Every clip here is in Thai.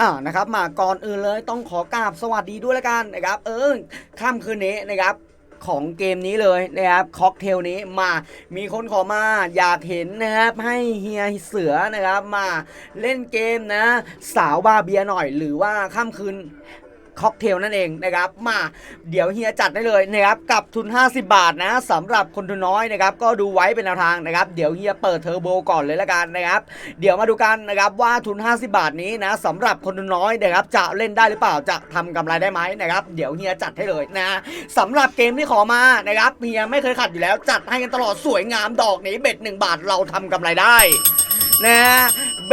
อ่านะครับมาก่อนอื่นเลยต้องขอกราบสวัสดีด้วยละกันนะครับ เออค่ำคืนนี้นะครับของเกมนี้เลยนะครับค็อกเทลนี้มามีคนขอมาอยากเห็นนะครับให้เฮียเสือนะครับมาเล่นเกมนะ สาวบาเบียหน่อย หรือว่าค่ำคืน ค็อกเทลนั่นเองนะครับมาเดี๋ยวเฮียจัดได้เลยนะครับกับทุน 50 บาทนะสำหรับคนทุนน้อยนะครับก็ดูไว้เป็นแนวทางนะครับเดี๋ยวเฮียเปิดเทอร์โบก่อนเลยละกันนะครับเดี๋ยวมาดูกันนะครับว่าทุน 50 บาทนี้นะสำหรับคนทุนน้อยนะครับจะเล่นได้หรือเปล่าจะทำกำไรได้ไหมนะครับเดี๋ยวเฮียจัดให้เลยนะสำหรับเกมที่ขอมานะครับเฮียไม่เคยขัดอยู่แล้วจัดให้กันตลอดสวยงามดอกนี้เบ็ด1บาทเราทำกำไรได้นะ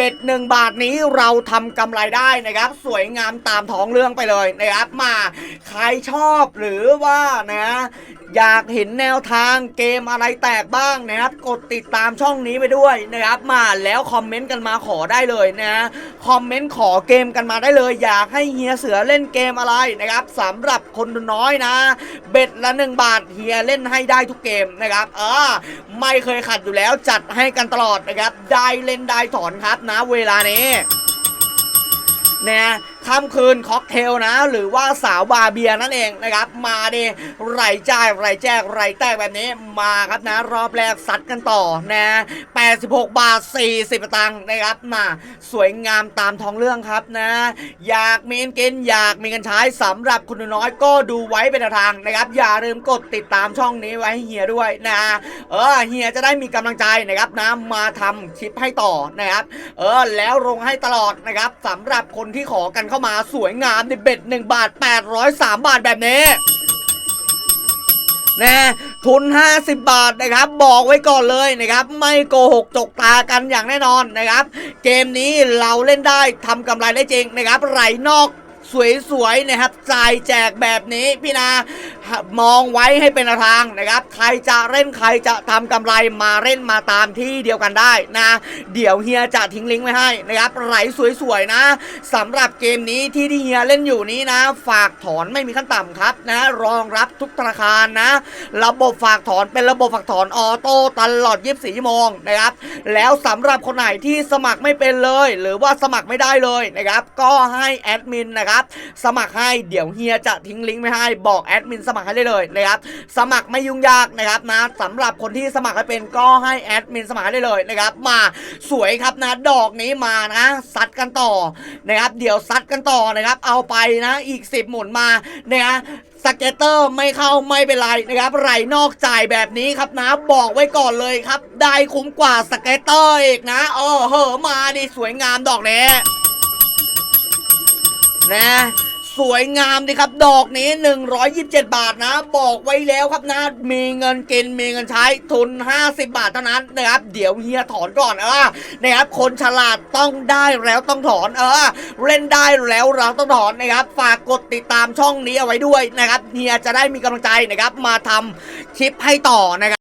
บ็ดหนึ่งบาทนี้เราทำกำไรได้นะครับ สวยงามตามท้องเรื่องไปเลยนะครับมา ใครชอบหรือว่านะ อยากเห็นแนวทางเกมอะไรแตกบ้างนะครับ กดติดตามช่องนี้ไปด้วยนะครับ มาแล้วคอมเมนต์กันมาขอได้เลยนะคอมเมนต์ขอเกมกันมาได้เลย อยากให้เฮียเสือเล่นเกมอะไรนะครับสำหรับคนน้อยนะ เบ็ดละหนึ่งบาทเฮียเล่นให้ได้ทุกเกมนะครับ เออ ไม่เคยขัดอยู่แล้วจัดให้กันตลอดนะครับ ได้เล่นได้ถอนครับนะเวลานี้นะ ค่ำคืนค็อกเทลนะ หรือว่าสาวบาเบียนั่นเองนะครับ มาดิไหลจ่ายไหลแจกไหลแตกแบบนี้มาครับนะ รอบแรกซัดกันต่อนะ86 บาท 40สตังค์นะครับมาสวยงามตามท้องเรื่องครับนะ อยากมีเงินกินอยากมีเงินใช้สำหรับคุณน้อยก็ดูไว้เป็นทางนะครับ อย่าลืมกดติดตามช่องนี้ไว้ให้เฮียด้วยนะเออเฮียจะได้มีกำลังใจนะครับนะมาทำคลิปให้ต่อนะครับ เออแล้วลงให้ตลอดนะครับสำหรับคนที่ขอกันเข้ามาสวยงามในเบ็ด1บาท 803 บาทแบบนี้นะทุน 50 บาทนะครับ บอกไว้ก่อนเลยนะครับ ไม่โกหกจกตากันอย่างแน่นอนนะครับ เกมนี้เราเล่นได้ทำกำไรได้จริงนะครับไหลนอก สวยๆนะครับจ่ายแจกแบบนี้พี่นามองไว้ให้เป็นแนวทางนะครับ ใครจะเล่นใครจะทำกำไรมาเล่นมาตามที่เดียวกันได้นะ เดี๋ยวเฮียจะทิ้งลิงก์ไว้ให้นะครับไหลสวยๆนะสำหรับเกมนี้ที่ที่เฮียเล่นอยู่นี้นะ ฝากถอนไม่มีขั้นต่ำครับนะ รองรับทุกธนาคารนะ ระบบฝากถอนเป็นระบบฝากถอนออโต้ตลอด 24ชั่วโมงนะครับ แล้วสำหรับคนไหนที่สมัครไม่เป็นเลย หรือว่าสมัครไม่ได้เลยนะครับ ก็ให้แอดมินนะครับสมัครให้เดี๋ยวเฮียจะทิ้งลิงก์ไว้ให้บอกแอดมินสมัครให้ได้เลยนะครับสมัครไม่ยุ่งยากนะครับนะสำหรับคนที่สมัครไม่เป็นก็ให้แอดมินสมัครได้เลยนะครับมาสวยครับนะดอกนี้มานะซัดกันต่อนะครับเดี๋ยวซัดกันต่อนะครับเอาไปนะอีก 10 หมุนมานะสเก็ตเตอร์ไม่เข้าไม่เป็นไรนะครับไหลนอกจ่ายแบบนี้ครับนะบอกไว้ก่อนเลยครับ ได้คุ้มกว่าสเก็ตเตอร์อีกนะเออเหอะมาดิสวยงามดอกนี้ นะสวยงามดิครับดอกนี้ 127 บาทนะ บอกไว้แล้วครับนะ มีเงินกินมีเงินใช้ทุน 50 บาทเท่านั้นนะครับ เดี๋ยวเฮียถอนก่อนเออนะครับ คนฉลาดต้องได้แล้วต้องถอนเออเล่นได้แล้วเราต้องถอนนะครับ ฝากกดติดตามช่องนี้เอาไว้ด้วยนะครับเฮียจะได้มีกำลังใจนะครับ มาทำคลิปให้ต่อนะครับ